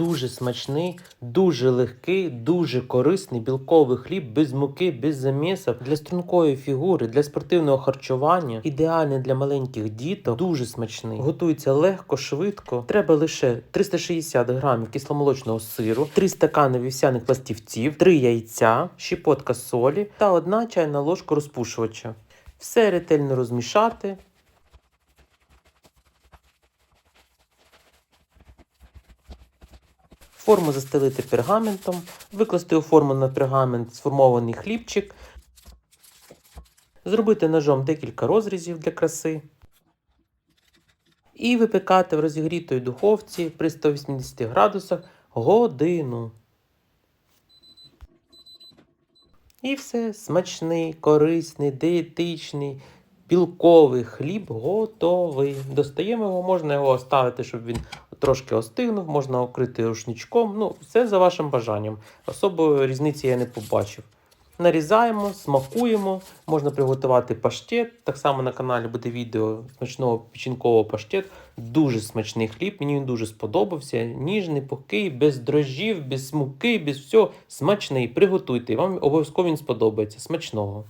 Дуже смачний, дуже легкий, дуже корисний білковий хліб без муки, без замісів для стрункої фігури, для спортивного харчування, ідеальний для маленьких діток, дуже смачний. Готується легко, швидко. Треба лише 360 грамів кисломолочного сиру, 3 стакани вівсяних пластівців, 3 яйця, щепотка солі та 1 чайна ложка розпушувача. Все ретельно розмішати. Форму застелити пергаментом, викласти у форму на пергамент сформований хлібчик, зробити ножом декілька розрізів для краси і випікати в розігрітої духовці при 180 градусах годину. І все смачний, корисний, дієтичний, білковий хліб готовий. Достаємо його, можна його оставити, щоб він трошки остигнув, можна окрити рушничком. Ну, все за вашим бажанням. Особої різниці я не побачив. Нарізаємо, смакуємо, можна приготувати паштет. Так само на каналі буде відео смачного печінкового паштет. Дуже смачний хліб, мені він дуже сподобався. Ніжний, пухкий, без дрожжів, без муки, без всього. Смачний. Приготуйте, вам обов'язково він сподобається. Смачного.